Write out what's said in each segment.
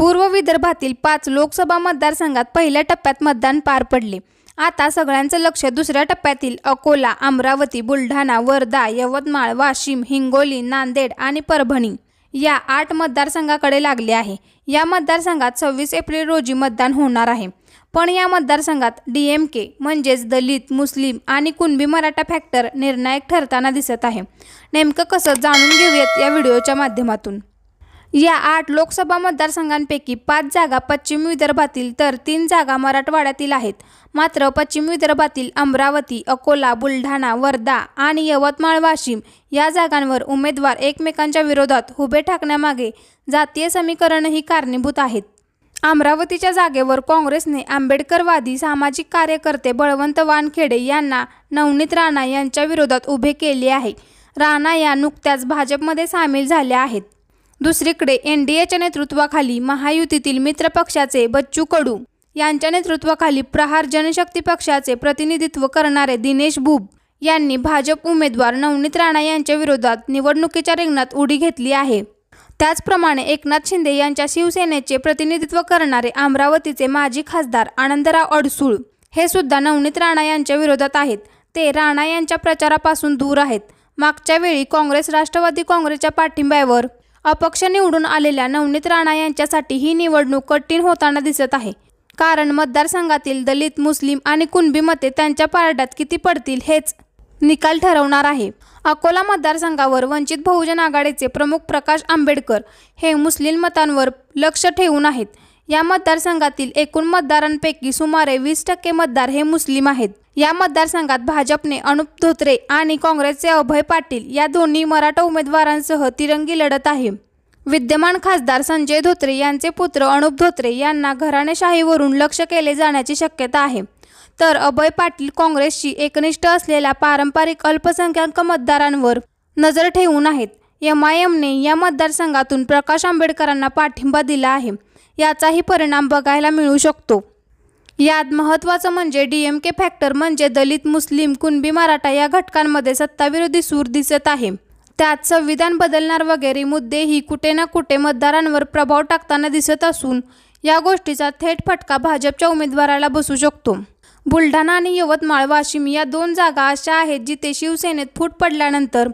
पूर्व विदर्भातील पाच लोकसभा मतदारसंघात पहिल्या टप्प्यात मतदान पार पडले. आता सगळ्यांचं लक्ष दुसऱ्या टप्प्यातील अकोला अमरावती बुलढाणा वर्धा यवतमाळ वाशिम हिंगोली नांदेड आणि परभणी या आठ मतदारसंघाकडे लागले आहे. या मतदारसंघात सव्वीस एप्रिल रोजी मतदान होणार आहे. पण या मतदारसंघात डी एम के म्हणजेच दलित मुस्लिम आणि कुणबी मराठा फॅक्टर निर्णायक ठरताना दिसत आहे. नेमकं कसं जाणून घेऊयात या व्हिडिओच्या माध्यमातून. या आठ लोकसभा मतदारसंघांपैकी पाच जागा पश्चिम विदर्भातील तर तीन जागा मराठवाड्यातील आहेत. मात्र पश्चिम विदर्भातील अमरावती अकोला बुलढाणा वर्धा आणि यवतमाळ वाशिम या जागांवर उमेदवार एकमेकांच्या विरोधात उभे ठाकण्यामागे जातीय समीकरणही कारणीभूत आहेत. अमरावतीच्या जागेवर काँग्रेसने आंबेडकरवादी सामाजिक कार्यकर्ते बळवंत वानखेडे यांना नवनीत राणा यांच्या विरोधात उभे केले आहे. राणा या नुकत्याच भाजपमध्ये सामील झाल्या आहेत. दुसरीकडे एन डी एच्या नेतृत्वाखाली महायुतीतील मित्रपक्षाचे बच्चू कडू यांच्या नेतृत्वाखाली प्रहार जनशक्ती पक्षाचे प्रतिनिधित्व करणारे दिनेश बुब यांनी भाजप उमेदवार नवनीत राणा यांच्या विरोधात निवडणुकीच्या रिंगणात उडी घेतली आहे. त्याचप्रमाणे एकनाथ शिंदे यांच्या शिवसेनेचे प्रतिनिधित्व करणारे अमरावतीचे माजी खासदार आनंदराव अडसूळ हे सुद्धा नवनीत राणा यांच्या विरोधात आहेत. ते राणा यांच्या प्रचारापासून दूर आहेत. मागच्या वेळी काँग्रेस राष्ट्रवादी काँग्रेसच्या पाठिंब्यावर अपक्ष निवडून आलेल्या नवनीत राणा यांच्यासाठी ही निवडणूक कठीण होताना दिसत आहे. कारण मतदारसंघातील दलित मुस्लिम आणि कुणबी मते त्यांच्या पारड्यात किती पडतील हेच निकाल ठरवणार आहे. अकोला मतदारसंघावर वंचित बहुजन आघाडीचे प्रमुख प्रकाश आंबेडकर हे मुस्लिम मतांवर लक्ष ठेवून आहेत. या मतदारसंघातील एकूण मतदारांपैकी सुमारे वीस टक्के मतदार हे मुस्लिम आहेत. या मतदारसंघात भाजपने अनुप धोत्रे आणि काँग्रेसचे अभय पाटील या दोन्ही मराठा उमेदवारांसह तिरंगी लढत आहे. विद्यमान खासदार संजय धोत्रे यांचे पुत्र अनुप धोत्रे यांना घराणेशाहीवरून लक्ष केले जाण्याची शक्यता आहे. तर अभय पाटील काँग्रेसशी एकनिष्ठ असलेल्या पारंपरिक अल्पसंख्याक मतदारांवर नजर ठेवून आहेत. एम आय एमने या मतदारसंघातून प्रकाश आंबेडकरांना पाठिंबा दिला आहे. याचाही परिणाम बघायला मिळू शकतो. यात महत्त्वाचं म्हणजे डी एम के फॅक्टर म्हणजे दलित मुस्लिम कुणबी मराठा या घटकांमध्ये सत्ताविरोधी सूर दिसत आहे. त्यात संविधान बदलणार वगैरे मुद्देही कुठे ना कुठे मतदारांवर प्रभाव टाकताना दिसत असून या गोष्टीचा थेट फटका भाजपच्या उमेदवाराला बसू शकतो. बुलढाणा आणि यवतमाळ वाशिम या दोन जागा अशा आहेत जिथे शिवसेनेत फूट पडल्यानंतर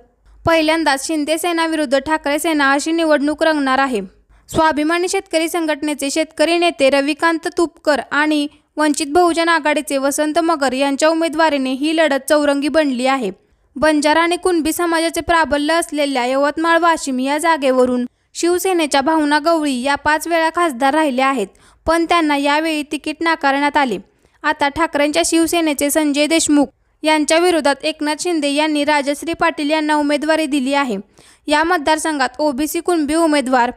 पहिल्यांदाच शिंदे सेनाविरुद्ध ठाकरे सेना अशी निवडणूक रंगणार आहे. स्वाभिमानी शेतकरी संघटनेचे शेतकरी नेते रविकांत तुपकर आणि वंचित बहुजन आघाडीचे वसंत मगर यांच्या उमेदवारीने ही लढत चौरंगी बनली आहे. बंजारा आणि कुणबी समाजाचे प्राबल्य असलेल्या यवतमाळ वाशिम या जागेवरून शिवसेनेच्या भावना गवळी या पाच वेळा खासदार राहिल्या आहेत पण त्यांना यावेळी तिकीट नाकारण्यात आले. आता ठाकरेंच्या शिवसेनेचे संजय देशमुख यांच्या विरोधात एकनाथ शिंदे यांनी राजश्री पाटील यांना उमेदवारी दिली आहे. या मतदारसंघात ओबीसी कुणबी उमेदवार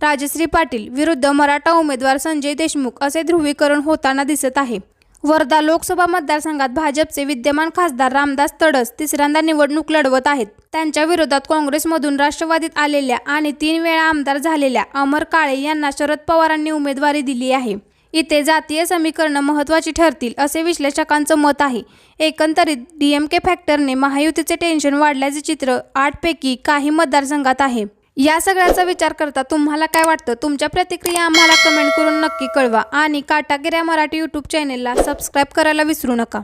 राजश्री पाटील विरुद्ध मराठा उमेदवार संजय देशमुख असे ध्रुवीकरण होताना दिसत आहे. वर्धा लोकसभा मतदारसंघात भाजपचे विद्यमान खासदार रामदास तडस तिसऱ्यांदा निवडणूक लढवत आहेत. त्यांच्या विरोधात काँग्रेसमधून राष्ट्रवादीत आलेल्या आणि तीन वेळा आमदार झालेल्या अमर काळे यांना शरद पवारांनी उमेदवारी दिली आहे. इथे जातीय समीकरणं महत्त्वाची ठरतील असे विश्लेषकांचं मत आहे. एकंदरीत डीएमके फॅक्टरने महायुतीचे टेन्शन वाढल्याचे चित्र आठपैकी काही मतदारसंघात आहे. या सगळ्याचा विचार करता तुम्हाला काय वाटतं? तुमच्या प्रतिक्रिया आम्हाला कमेंट करून नक्की कळवा. आणि काटागिऱ्या मराठी यूट्यूब चॅनेलला सबस्क्राईब करायला विसरू नका.